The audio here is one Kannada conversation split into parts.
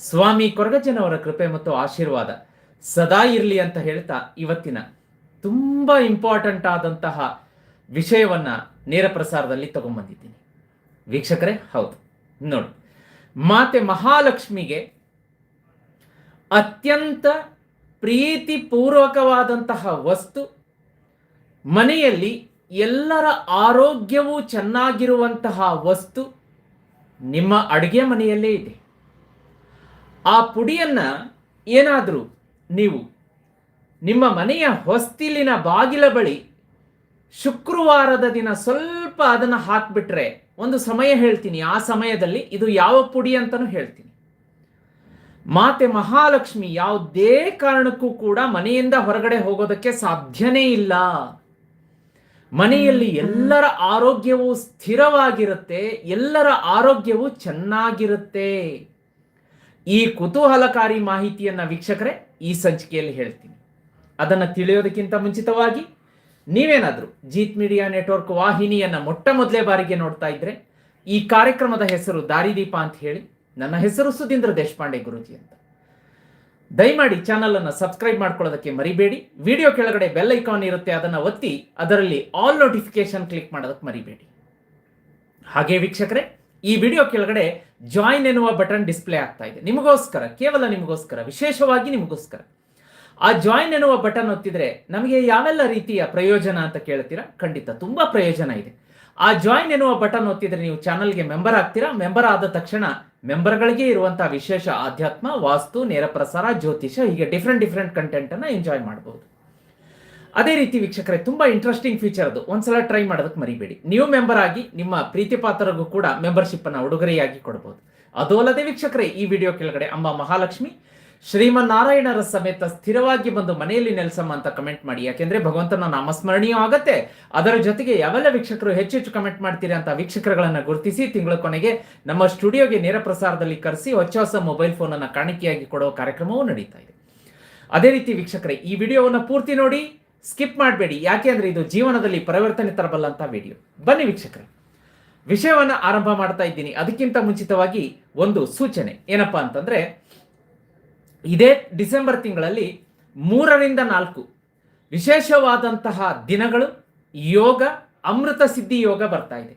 ಸ್ವಾಮಿ ಕೊರಗಜ್ಜನವರ ಕೃಪೆ ಮತ್ತು ಆಶೀರ್ವಾದ ಸದಾ ಇರಲಿ ಅಂತ ಹೇಳ್ತಾ ಇವತ್ತಿನ ತುಂಬ ಇಂಪಾರ್ಟೆಂಟ್ ಆದಂತಹ ವಿಷಯವನ್ನ ನೇರ ಪ್ರಸಾರದಲ್ಲಿ ತಗೊಂಡ್ಬಂದಿದ್ದೀನಿ ವೀಕ್ಷಕರೇ, ಹೌದು. ನೋಡಿ. ಮಾತೆ ಮಹಾಲಕ್ಷ್ಮಿಗೆ ಅತ್ಯಂತ ಪ್ರೀತಿಪೂರ್ವಕವಾದಂತಹ ವಸ್ತು, ಮನೆಯಲ್ಲಿ ಎಲ್ಲರ ಆರೋಗ್ಯವೂ ಚೆನ್ನಾಗಿರುವಂತಹ ವಸ್ತು ನಿಮ್ಮ ಅಡುಗೆ ಮನೆಯಲ್ಲೇ ಇದೆ. ಆ ಪುಡಿಯನ್ನ ಏನಾದರೂ ನೀವು ನಿಮ್ಮ ಮನೆಯ ಹೊಸ್ತಿಲಿನ ಬಾಗಿಲ ಬಳಿ ಶುಕ್ರವಾರದ ದಿನ ಸ್ವಲ್ಪ ಅದನ್ನು ಹಾಕಿಬಿಟ್ರೆ ಒಂದು ಸಮಯ ಹೇಳ್ತೀನಿ. ಆ ಸಮಯದಲ್ಲಿ ಇದು ಯಾವ ಪುಡಿ ಅಂತಲೂ ಹೇಳ್ತೀನಿ. ಮಾತೆ ಮಹಾಲಕ್ಷ್ಮಿ ಯಾವುದೇ ಕಾರಣಕ್ಕೂ ಕೂಡ ಮನೆಯಿಂದ ಹೊರಗಡೆ ಹೋಗೋದಕ್ಕೆ ಸಾಧ್ಯನೇ ಇಲ್ಲ. ಮನೆಯಲ್ಲಿ ಎಲ್ಲರ ಆರೋಗ್ಯವು ಸ್ಥಿರವಾಗಿರುತ್ತೆ, ಎಲ್ಲರ ಆರೋಗ್ಯವು ಚೆನ್ನಾಗಿರುತ್ತೆ. ಈ ಕುತೂಹಲಕಾರಿ ಮಾಹಿತಿಯನ್ನು ವೀಕ್ಷಕರೇ ಈ ಸಂಚಿಕೆಯಲ್ಲಿ ಹೇಳ್ತೀನಿ. ಅದನ್ನು ತಿಳಿಯೋದಕ್ಕಿಂತ ಮುಂಚಿತವಾಗಿ ನೀವೇನಾದರೂ ಜೀತ್ ಮೀಡಿಯಾ ನೆಟ್ವರ್ಕ್ ವಾಹಿನಿಯನ್ನು ಮೊಟ್ಟ ಮೊದಲೇ ಬಾರಿಗೆ ನೋಡ್ತಾ ಇದ್ರೆ ಈ ಕಾರ್ಯಕ್ರಮದ ಹೆಸರು ದಾರಿದೀಪ ಅಂತ ಹೇಳಿ, ನನ್ನ ಹೆಸರು ಸುಧೀಂದ್ರ ದೇಶಪಾಂಡೆ ಗುರುಜಿ ಅಂತ. ದಯಮಾಡಿ ಚಾನಲ್ ಅನ್ನು ಸಬ್ಸ್ಕ್ರೈಬ್ ಮಾಡ್ಕೊಳ್ಳೋದಕ್ಕೆ ಮರಿಬೇಡಿ. ವಿಡಿಯೋ ಕೆಳಗಡೆ ಬೆಲ್ ಐಕಾನ್ ಇರುತ್ತೆ, ಅದನ್ನು ಒತ್ತಿ ಅದರಲ್ಲಿ ಆಲ್ ನೋಟಿಫಿಕೇಶನ್ ಕ್ಲಿಕ್ ಮಾಡೋದಕ್ಕೆ ಮರಿಬೇಡಿ. ಹಾಗೆ ವೀಕ್ಷಕರೇ ಈ ವಿಡಿಯೋ ಕೆಳಗಡೆ ಜಾಯಿನ್ ಎನ್ನುವ ಬಟನ್ ಡಿಸ್ಪ್ಲೇ ಆಗ್ತಾ ಇದೆ. ನಿಮಗೋಸ್ಕರ, ಕೇವಲ ನಿಮಗೋಸ್ಕರ, ವಿಶೇಷವಾಗಿ ನಿಮಗೋಸ್ಕರ. ಆ ಜಾಯಿನ್ ಎನ್ನುವ ಬಟನ್ ಒತ್ತಿದ್ರೆ ನಮಗೆ ಯಾವೆಲ್ಲ ರೀತಿಯ ಪ್ರಯೋಜನ ಅಂತ ಕೇಳ್ತೀರಾ? ಖಂಡಿತ ತುಂಬಾ ಪ್ರಯೋಜನ ಇದೆ. ಆ ಜಾಯಿನ್ ಎನ್ನುವ ಬಟನ್ ಒತ್ತಿದ್ರೆ ನೀವು ಚಾನಲ್ಗೆ ಮೆಂಬರ್ ಆಗ್ತೀರಾ? ಮೆಂಬರ್ ಆದ ತಕ್ಷಣ ಮೆಂಬರ್ಗಳಿಗೆ ಇರುವಂತಹ ವಿಶೇಷ ಆಧ್ಯಾತ್ಮ, ವಾಸ್ತು, ನೇರ ಪ್ರಸಾರ, ಜ್ಯೋತಿಷ ಹೀಗೆ ಡಿಫ್ರೆಂಟ್ ಡಿಫ್ರೆಂಟ್ ಕಂಟೆಂಟ್ ಅನ್ನ ಎಂಜಾಯ್ ಮಾಡಬಹುದು ಅದೇ ರೀತಿ ವೀಕ್ಷಕರೇ, ತುಂಬಾ ಇಂಟ್ರೆಸ್ಟಿಂಗ್ ಫೀಚರ್ ಅದು. ಒಂದ್ಸಲ ಟ್ರೈ ಮಾಡೋದಕ್ಕೆ ಮರಿಬೇಡಿ. ನೀವು ಮೆಂಬರ್ ಆಗಿ ನಿಮ್ಮ ಪ್ರೀತಿ ಪಾತ್ರರಿಗೂ ಕೂಡ ಮೆಂಬರ್ಶಿಪ್ ಅನ್ನ ಉಡುಗೊರೆಯಾಗಿ ಕೊಡಬಹುದು ಅದು ಅಲ್ಲದೆ ವೀಕ್ಷಕರೇ, ಈ ವಿಡಿಯೋ ಕೆಳಗಡೆ ಅಮ್ಮ ಮಹಾಲಕ್ಷ್ಮಿ, ಶ್ರೀಮನ್ನಾರಾಯಣರ ಸಮೇತ ಸ್ಥಿರವಾಗಿ ಬಂದು ಮನೆಯಲ್ಲಿ ನೆಲೆಸಮ್ಮ ಅಂತ ಕಮೆಂಟ್ ಮಾಡಿ. ಯಾಕೆಂದ್ರೆ ಭಗವಂತನ ನಾಮಸ್ಮರಣೀಯ ಆಗತ್ತೆ. ಅದರ ಜೊತೆಗೆ ಯಾವೆಲ್ಲ ವೀಕ್ಷಕರು ಹೆಚ್ಚು ಹೆಚ್ಚು ಕಮೆಂಟ್ ಮಾಡ್ತೀರಿ ಅಂತ ವೀಕ್ಷಕರುಗಳನ್ನ ಗುರುತಿಸಿ ತಿಂಗಳ ಕೊನೆಗೆ ನಮ್ಮ ಸ್ಟುಡಿಯೋಗೆ ನೇರ ಪ್ರಸಾರದಲ್ಲಿ ಕರೆಸಿ ಹೊಚ್ಚ ಹೊಸ ಮೊಬೈಲ್ ಫೋನ್ ಕಾಣಿಕೆಯಾಗಿ ಕೊಡುವ ಕಾರ್ಯಕ್ರಮವೂ ನಡೀತಾ ಇದೆ. ಅದೇ ರೀತಿ ವೀಕ್ಷಕರೇ, ಈ ವಿಡಿಯೋವನ್ನು ಪೂರ್ತಿ ನೋಡಿ. ಸ್ಕಿಪ್ ಮಾಡಬೇಡಿ. ಯಾಕೆ ಅಂದರೆ ಇದು ಜೀವನದಲ್ಲಿ ಪರಿವರ್ತನೆ ತರಬಲ್ಲಂಥ ವಿಡಿಯೋ ಬನ್ನಿ ವೀಕ್ಷಕರೇ. ವಿಷಯವನ್ನು ಆರಂಭ ಮಾಡ್ತಾ ಇದ್ದೀನಿ. ಅದಕ್ಕಿಂತ ಮುಂಚಿತವಾಗಿ ಒಂದು ಸೂಚನೆ. ಏನಪ್ಪ ಅಂತಂದರೆ, ಇದೇ ಡಿಸೆಂಬರ್ ತಿಂಗಳಲ್ಲಿ ಮೂರರಿಂದ ನಾಲ್ಕು ವಿಶೇಷವಾದಂತಹ ದಿನಗಳು ಯೋಗ, ಅಮೃತ ಸಿದ್ಧಿ ಯೋಗ ಬರ್ತಾ ಇದೆ.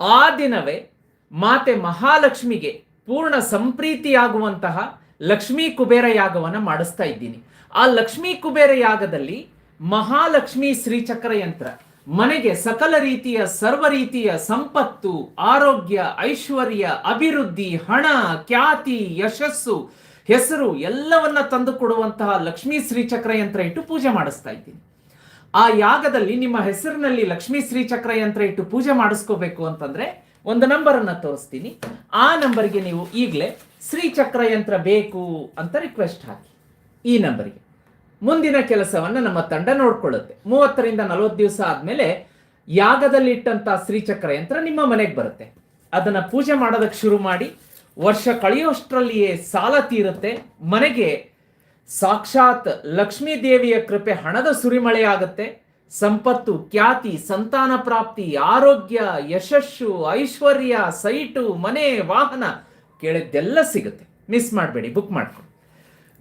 ಆ ದಿನವೇ ಮಾತೆ ಮಹಾಲಕ್ಷ್ಮಿಗೆ ಪೂರ್ಣ ಸಂಪ್ರೀತಿಯಾಗುವಂತಹ ಲಕ್ಷ್ಮೀ ಕುಬೇರ ಯಾಗವನ್ನು ಮಾಡಿಸ್ತಾ ಇದ್ದೀನಿ. ಆ ಲಕ್ಷ್ಮೀ ಕುಬೇರ ಯಾಗದಲ್ಲಿ ಮಹಾಲಕ್ಷ್ಮಿ ಶ್ರೀಚಕ್ರ ಯಂತ್ರ. ಮನೆಗೆ ಸಕಲ ರೀತಿಯ ಸರ್ವ ರೀತಿಯ ಸಂಪತ್ತು, ಆರೋಗ್ಯ, ಐಶ್ವರ್ಯ, ಅಭಿವೃದ್ಧಿ, ಹಣ, ಖ್ಯಾತಿ, ಯಶಸ್ಸು, ಹೆಸರು ಎಲ್ಲವನ್ನ ತಂದು ಕೊಡುವಂತಹ ಲಕ್ಷ್ಮೀ ಶ್ರೀಚಕ್ರ ಯಂತ್ರ ಇಟ್ಟು ಪೂಜೆ ಮಾಡಿಸ್ತಾ ಇದ್ದೀನಿ. ಆ ಯಾಗದಲ್ಲಿ ನಿಮ್ಮ ಹೆಸರಿನಲ್ಲಿ ಲಕ್ಷ್ಮೀ ಶ್ರೀಚಕ್ರ ಯಂತ್ರ ಇಟ್ಟು ಪೂಜೆ ಮಾಡಿಸ್ಕೋಬೇಕು ಅಂತಂದ್ರೆ ಒಂದು ನಂಬರ್ ಅನ್ನ ತೋರಿಸ್ತೀನಿ. ಆ ನಂಬರ್ಗೆ ನೀವು ಈಗಲೇ ಶ್ರೀಚಕ್ರ ಯಂತ್ರ ಬೇಕು ಅಂತ ರಿಕ್ವೆಸ್ಟ್ ಹಾಕಿ. ಈ ನಂಬರ್ಗೆ. ಮುಂದಿನ ಕೆಲಸವನ್ನ ನಮ್ಮ ತಂಡ ನೋಡ್ಕೊಳ್ಳುತ್ತೆ. ಮೂವತ್ತರಿಂದ ನಲವತ್ತು ದಿವಸ ಆದ್ಮೇಲೆ ಯಾಗದಲ್ಲಿ ಇಟ್ಟಂತ ಶ್ರೀಚಕ್ರ ಯಂತ್ರ ನಿಮ್ಮ ಮನೆಗೆ ಬರುತ್ತೆ. ಅದನ್ನ ಪೂಜೆ ಮಾಡೋದಕ್ಕೆ ಶುರು ಮಾಡಿ ವರ್ಷ ಕಳೆಯೋಷ್ಟರಲ್ಲಿಯೇ ಸಾಲ ತೀರುತ್ತೆ. ಮನೆಗೆ ಸಾಕ್ಷಾತ್ ಲಕ್ಷ್ಮೀ ದೇವಿಯ ಕೃಪೆ ಹಣದ ಸುರಿಮಳೆಯಾಗುತ್ತೆ ಸಂಪತ್ತು, ಖ್ಯಾತಿ, ಸಂತಾನ ಪ್ರಾಪ್ತಿ, ಆರೋಗ್ಯ, ಯಶಸ್ಸು, ಐಶ್ವರ್ಯ, ಸೈಟು, ಮನೆ, ವಾಹನ ಕೇಳಿದ್ದೆಲ್ಲ ಸಿಗುತ್ತೆ. ಮಿಸ್ ಮಾಡಬೇಡಿ, ಬುಕ್ ಮಾಡ್ಕೊಂಡು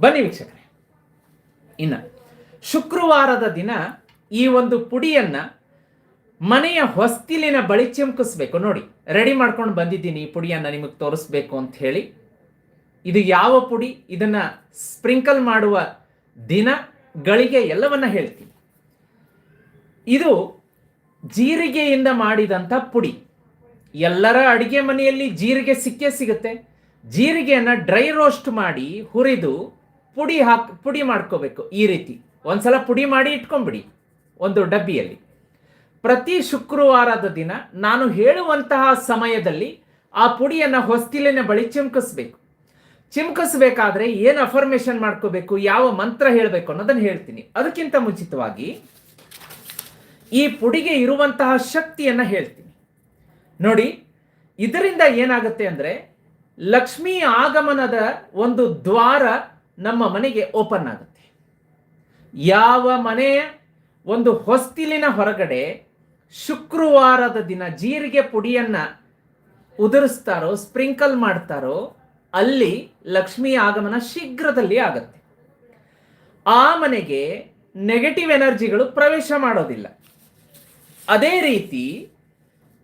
ಬನ್ನಿ ವೀಕ್ಷಕರೇ. ಇನ್ನ. ಶುಕ್ರವಾರದ ದಿನ ಈ ಒಂದು ಪುಡಿಯನ್ನ ಮನೆಯ ಹೊಸ್ತಿಲಿನ ಬಳಿ ಚಿಮ್ಕಿಸ್ಬೇಕು. ನೋಡಿ ರೆಡಿ ಮಾಡ್ಕೊಂಡು ಬಂದಿದ್ದೀನಿ ಈ ಪುಡಿಯನ್ನ ನಿಮಗೆ ತೋರಿಸ್ಬೇಕು ಅಂತ ಹೇಳಿ. ಇದು ಯಾವ ಪುಡಿ? ಇದನ್ನ ಸ್ಪ್ರಿಂಕಲ್ ಮಾಡುವ ದಿನ, ಗಳಿಗೆ ಎಲ್ಲವನ್ನ ಹೇಳ್ತೀನಿ. ಇದು ಜೀರಿಗೆಯಿಂದ ಮಾಡಿದಂಥ ಪುಡಿ. ಎಲ್ಲರ ಅಡಿಗೆ ಮನೆಯಲ್ಲಿ ಜೀರಿಗೆ ಸಿಕ್ಕೇ ಸಿಗುತ್ತೆ. ಜೀರಿಗೆಯನ್ನ ಡ್ರೈ ರೋಸ್ಟ್ ಮಾಡಿ ಹುರಿದು ಪುಡಿ ಹಾಕಿ, ಪುಡಿ ಮಾಡ್ಕೋಬೇಕು. ಈ ರೀತಿ. ಒಂದ್ಸಲ ಪುಡಿ ಮಾಡಿ ಇಟ್ಕೊಂಬಿಡಿ ಒಂದು ಡಬ್ಬಿಯಲ್ಲಿ. ಪ್ರತಿ ಶುಕ್ರವಾರದ ದಿನ ನಾನು ಹೇಳುವಂತಹ ಸಮಯದಲ್ಲಿ ಆ ಪುಡಿಯನ್ನು ಹೊಸ್ತಿಲಿನ ಬಳಿ ಚಿಮ್ಕಿಸ್ಬೇಕು. ಚಿಮ್ಕಿಸ್ಬೇಕಾದ್ರೆ ಏನು ಅಫರ್ಮೇಷನ್ ಮಾಡ್ಕೋಬೇಕು, ಯಾವ ಮಂತ್ರ ಹೇಳಬೇಕು ಅನ್ನೋದನ್ನು ಹೇಳ್ತೀನಿ. ಅದಕ್ಕಿಂತ ಮುಂಚಿತವಾಗಿ ಈ ಪುಡಿಗೆ ಇರುವಂತಹ ಶಕ್ತಿಯನ್ನು ಹೇಳ್ತೀನಿ. ನೋಡಿ, ಇದರಿಂದ ಏನಾಗುತ್ತೆ ಅಂದರೆ ಲಕ್ಷ್ಮೀ ಆಗಮನದ ಒಂದು ದ್ವಾರ ನಮ್ಮ ಮನೆಗೆ ಓಪನ್ ಆಗುತ್ತೆ. ಯಾವ ಮನೆಯ ಒಂದು ಹೊಸ್ತಿಲಿನ ಹೊರಗಡೆ ಶುಕ್ರವಾರದ ದಿನ ಜೀರಿಗೆ ಪುಡಿಯನ್ನು ಉದುರಿಸ್ತಾರೋ ಸ್ಪ್ರಿಂಕಲ್ ಮಾಡ್ತಾರೋ, ಅಲ್ಲಿ ಲಕ್ಷ್ಮಿ ಆಗಮನ ಶೀಘ್ರದಲ್ಲಿ ಆಗುತ್ತೆ. ಆ ಮನೆಗೆ ನೆಗೆಟಿವ್ ಎನರ್ಜಿಗಳು ಪ್ರವೇಶ ಮಾಡೋದಿಲ್ಲ. ಅದೇ ರೀತಿ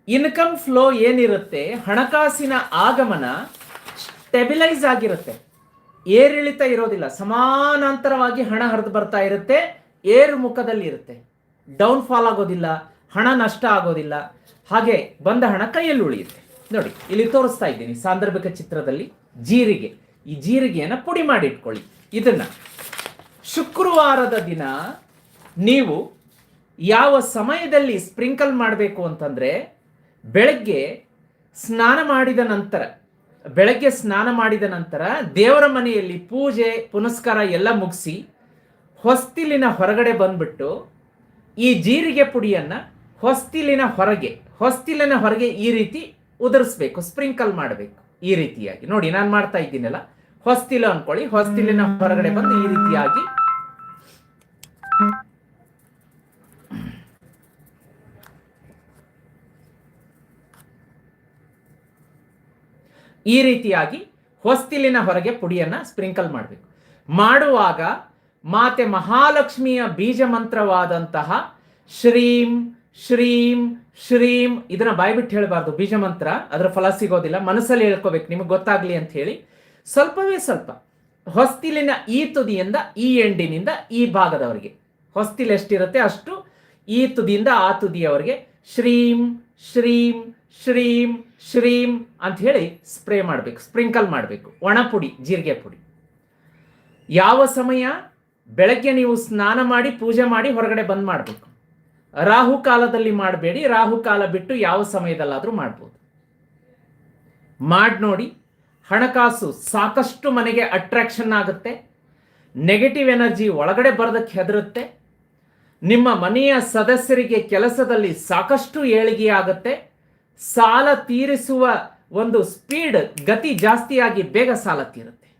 ಇನ್ಕಮ್ ಫ್ಲೋ ಏನಿರುತ್ತೆ, ಹಣಕಾಸಿನ ಆಗಮನ ಸ್ಟೆಬಿಲೈಸ್ ಆಗಿರುತ್ತೆ. ಏರಿಳಿತ ಇರೋದಿಲ್ಲ. ಸಮಾನಾಂತರವಾಗಿ ಹಣ ಹರಿದು ಬರ್ತಾ ಇರುತ್ತೆ. ಏರು ಮುಖದಲ್ಲಿ ಇರುತ್ತೆ. ಡೌನ್ ಫಾಲ್ ಆಗೋದಿಲ್ಲ. ಹಣ ನಷ್ಟ ಆಗೋದಿಲ್ಲ. ಹಾಗೆ ಬಂದ ಹಣ ಕೈಯಲ್ಲಿ ಉಳಿಯುತ್ತೆ. ನೋಡಿ, ಇಲ್ಲಿ ತೋರಿಸ್ತಾ ಇದ್ದೀನಿ ಸಾಂದರ್ಭಿಕ ಚಿತ್ರದಲ್ಲಿ ಜೀರಿಗೆ. ಈ ಜೀರಿಗೆಯನ್ನು ಪುಡಿ ಮಾಡಿ ಇಟ್ಕೊಳ್ಳಿ. ಇದನ್ನ ಶುಕ್ರವಾರದ ದಿನ ನೀವು ಯಾವ ಸಮಯದಲ್ಲಿ ಸ್ಪ್ರಿಂಕಲ್ ಮಾಡಬೇಕು ಅಂತಂದ್ರೆ ಬೆಳಗ್ಗೆ ಸ್ನಾನ ಮಾಡಿದ ನಂತರ ಬೆಳಗ್ಗೆ ಸ್ನಾನ ಮಾಡಿದ ನಂತರ ದೇವರ ಮನೆಯಲ್ಲಿ ಪೂಜೆ ಪುನಸ್ಕಾರ ಎಲ್ಲ ಮುಗಿಸಿ ಹೊಸ್ತಿಲಿನ ಹೊರಗಡೆ ಬಂದ್ಬಿಟ್ಟು ಈ ಜೀರಿಗೆ ಪುಡಿಯನ್ನು ಹೊಸ್ತಿಲಿನ ಹೊರಗೆ ಹೊಸ್ತಿಲಿನ ಹೊರಗೆ ಈ ರೀತಿ ಉದುರಿಸ್ಬೇಕು ಸ್ಪ್ರಿಂಕಲ್ ಮಾಡಬೇಕು ಈ ರೀತಿಯಾಗಿ. ನೋಡಿ ನಾನು ಮಾಡ್ತಾ ಇದ್ದೀನಲ್ಲ ಹೊಸ್ತಿಲು ಅನ್ಕೊಳ್ಳಿ ಹೊಸ್ತಿಲಿನ ಹೊರಗಡೆ ಬಂದು ಈ ರೀತಿಯಾಗಿ ಈ ರೀತಿಯಾಗಿ ಹೊಸ್ತಿಲಿನ ಹೊರಗೆ ಪುಡಿಯನ್ನ ಸ್ಪ್ರಿಂಕಲ್ ಮಾಡಬೇಕು. ಮಾಡುವಾಗ ಮಾತೆ ಮಹಾಲಕ್ಷ್ಮಿಯ ಬೀಜ ಮಂತ್ರವಾದಂತಹ ಶ್ರೀಂ ಶ್ರೀಂ ಶ್ರೀಂ ಇದನ್ನ ಬಾಯ್ಬಿಟ್ಟು ಹೇಳಬಾರ್ದು. ಬೀಜ ಮಂತ್ರ, ಅದರ ಫಲ ಸಿಗೋದಿಲ್ಲ. ಮನಸ್ಸಲ್ಲಿ ಹೇಳ್ಕೋಬೇಕು. ನಿಮಗೆ ಗೊತ್ತಾಗ್ಲಿ ಅಂತ ಹೇಳಿ ಸ್ವಲ್ಪವೇ ಸ್ವಲ್ಪ ಹೊಸ್ತಿಲಿನ ಈ ತುದಿಯಿಂದ ಈ ಎಂಡಿನಿಂದ ಈ ಭಾಗದವರೆಗೆ. ಹೊಸ್ತಿಲ್ ಎಷ್ಟಿರುತ್ತೆ ಅಷ್ಟು ಈ ತುದಿಯಿಂದ ಆ ತುದಿಯವರೆಗೆ ಶ್ರೀಂ ಶ್ರೀಂ ಶ್ರೀಂ ಶ್ರೀಂ ಅಂತ ಹೇಳಿ ಸ್ಪ್ರೇ ಮಾಡಬೇಕು, ಸ್ಪ್ರಿಂಕಲ್ ಮಾಡಬೇಕು. ಒಣ ಪುಡಿ ಜೀರಿಗೆ ಪುಡಿ. ಯಾವ ಸಮಯ? ಬೆಳಗ್ಗೆ ನೀವು ಸ್ನಾನ ಮಾಡಿ, ಪೂಜೆ ಮಾಡಿ ಹೊರಗಡೆ ಬಂದ್ ಮಾಡಬೇಕು. ರಾಹು ಕಾಲದಲ್ಲಿ ಮಾಡಬೇಡಿ, ರಾಹು ಕಾಲ ಬಿಟ್ಟು ಯಾವ ಸಮಯದಲ್ಲಾದರೂ ಮಾಡ್ಬೋದು. ಮಾಡಿ ನೋಡಿ, ಹಣಕಾಸು ಸಾಕಷ್ಟು ಮನೆಗೆ ಅಟ್ರಾಕ್ಷನ್ ಆಗುತ್ತೆ. ನೆಗೆಟಿವ್ ಎನರ್ಜಿ ಒಳಗಡೆ ಬರೋದಕ್ಕೆ ಹೆದರುತ್ತೆ. ನಿಮ್ಮ ಮನೆಯ ಸದಸ್ಯರಿಗೆ ಕೆಲಸದಲ್ಲಿ ಸಾಕಷ್ಟು ಏಳಿಗೆ ಆಗುತ್ತೆ. ಸಾಲ ತೀರಿಸುವ ಒಂದು ಸ್ಪೀಡ್ ಗತಿ ಜಾಸ್ತಿಯಾಗಿ ಬೇಗ ಸಾಲ ತೀರುತ್ತೆ.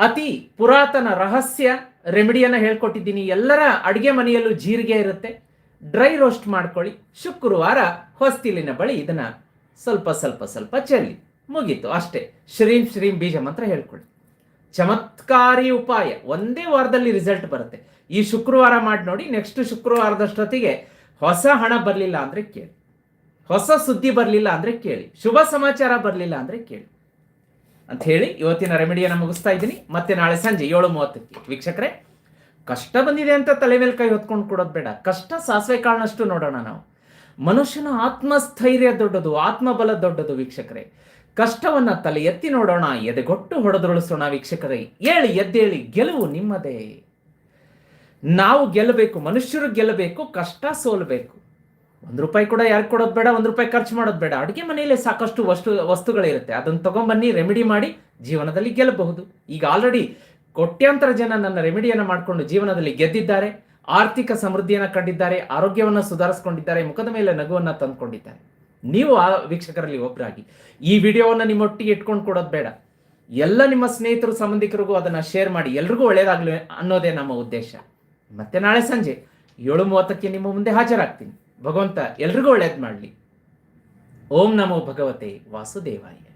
ಅತಿ ಪುರಾತನ ರಹಸ್ಯ ರೆಮಿಡಿಯನ್ನು ಹೇಳ್ಕೊಟ್ಟಿದ್ದೀನಿ. ಎಲ್ಲರ ಅಡುಗೆ ಮನೆಯಲ್ಲೂ ಜೀರಿಗೆ ಇರುತ್ತೆ. ಡ್ರೈ ರೋಸ್ಟ್ ಮಾಡ್ಕೊಳ್ಳಿ. ಶುಕ್ರವಾರ ಹೊಸ್ತಿಲಿನ ಬಳಿ ಇದನ್ನ ಸ್ವಲ್ಪ ಸ್ವಲ್ಪ ಸ್ವಲ್ಪ ಚೆಲ್ಲಿ. ಮುಗೀತು ಅಷ್ಟೇ. ಶ್ರೀಂ ಶ್ರೀಂ ಬೀಜ ಮಂತ್ರ ಹೇಳ್ಕೊಳ್ಳಿ. ಚಮತ್ಕಾರಿ ಉಪಾಯ. ಒಂದೇ ವಾರದಲ್ಲಿ ರಿಸಲ್ಟ್ ಬರುತ್ತೆ. ಈ ಶುಕ್ರವಾರ ಮಾಡಿ ನೋಡಿ ನೆಕ್ಸ್ಟ್ ಶುಕ್ರವಾರದಷ್ಟೊತ್ತಿಗೆ ಹೊಸ ಹಣ ಬರಲಿಲ್ಲ ಅಂದರೆ ಕೇಳಿ. ಹೊಸ ಸುದ್ದಿ ಬರಲಿಲ್ಲ ಅಂದರೆ ಕೇಳಿ. ಶುಭ ಸಮಾಚಾರ ಬರಲಿಲ್ಲ ಅಂದರೆ ಕೇಳಿ. ಅಂತ ಹೇಳಿ ಇವತ್ತಿನ ರೆಮಿಡಿಯನ್ನು ಮುಗಿಸ್ತಾ ಇದ್ದೀನಿ. ಮತ್ತೆ ನಾಳೆ ಸಂಜೆ ಏಳು ಮೂವತ್ತಕ್ಕೆ. ವೀಕ್ಷಕರೇ, ಕಷ್ಟ ಬಂದಿದೆ ಅಂತ ತಲೆ ಮೇಲೆ ಕೈ ಹೊತ್ಕೊಂಡು ಕೊಡೋದು ಬೇಡ. ಕಷ್ಟ ಸಾಸಿವೆ ಕಾಳನಷ್ಟು ನೋಡೋಣ ನಾವು. ಮನುಷ್ಯನ ಆತ್ಮಸ್ಥೈರ್ಯ ದೊಡ್ಡದು, ಆತ್ಮಬಲ ದೊಡ್ಡದು ವೀಕ್ಷಕರೇ. ಕಷ್ಟವನ್ನು ತಲೆ ಎತ್ತಿ ನೋಡೋಣ, ಎದೆಗೊಟ್ಟು ಹೊಡೆದುರುಳಿಸೋಣ ವೀಕ್ಷಕರೇ. ಏಳಿ ಎದ್ದೇಳಿ, ಗೆಲುವು ನಿಮ್ಮದೇ. ನಾವು ಗೆಲ್ಲಬೇಕು, ಮನುಷ್ಯರು ಗೆಲ್ಲಬೇಕು, ಕಷ್ಟ ಸೋಲ್ಬೇಕು. ಒಂದು ರೂಪಾಯಿ ಕೂಡ ಯಾರು ಕೊಡೋದು ಬೇಡ, ಒಂದು ರೂಪಾಯಿ ಖರ್ಚು ಮಾಡೋದು ಬೇಡ. ಅಡುಗೆ ಮನೆಯಲ್ಲಿ ಸಾಕಷ್ಟು ವಸ್ತು, ವಸ್ತುಗಳಿರುತ್ತೆ. ಅದನ್ನು ತಗೊಂಬನ್ನಿ ರೆಮಿಡಿ ಮಾಡಿ ಜೀವನದಲ್ಲಿ ಗೆಲ್ಲಬಹುದು. ಈಗ ಆಲ್ರೆಡಿ ಕೋಟ್ಯಾಂತರ ಜನ ನನ್ನ ರೆಮಿಡಿಯನ್ನು ಮಾಡಿಕೊಂಡು ಜೀವನದಲ್ಲಿ ಗೆದ್ದಿದ್ದಾರೆ. ಆರ್ಥಿಕ ಸಮೃದ್ಧಿಯನ್ನು ಕಂಡಿದ್ದಾರೆ, ಆರೋಗ್ಯವನ್ನು ಸುಧಾರಿಸ್ಕೊಂಡಿದ್ದಾರೆ, ಮುಖದ ಮೇಲೆ ನಗುವನ್ನು ತಂದುಕೊಂಡಿದ್ದಾರೆ. ನೀವು ಆ ವೀಕ್ಷಕರಲ್ಲಿ ಒಬ್ಬರಾಗಿ ಈ ವಿಡಿಯೋವನ್ನು ನಿಮ್ಮೊಟ್ಟಿಗೆ ಇಟ್ಕೊಂಡು ಕೊಡೋದು ಬೇಡ. ಎಲ್ಲ ನಿಮ್ಮ ಸ್ನೇಹಿತರು, ಸಂಬಂಧಿಕರಿಗೂ ಅದನ್ನು ಶೇರ್ ಮಾಡಿ, ಎಲ್ರಿಗೂ ಒಳ್ಳೆಯದಾಗಲಿ ಅನ್ನೋದೇ ನಮ್ಮ ಉದ್ದೇಶ. ಮತ್ತೆ ನಾಳೆ ಸಂಜೆ ಏಳು ಮೂವತ್ತಕ್ಕೆ ನಿಮ್ಮ ಮುಂದೆ ಹಾಜರಾಗ್ತೀನಿ. ಭಗವಂತ ಎಲ್ರಿಗೂ ಒಳ್ಳೇದು ಮಾಡಲಿ. ಓಂ ನಮೋ ಭಗವತೆ ವಾಸುದೇವಾಯ.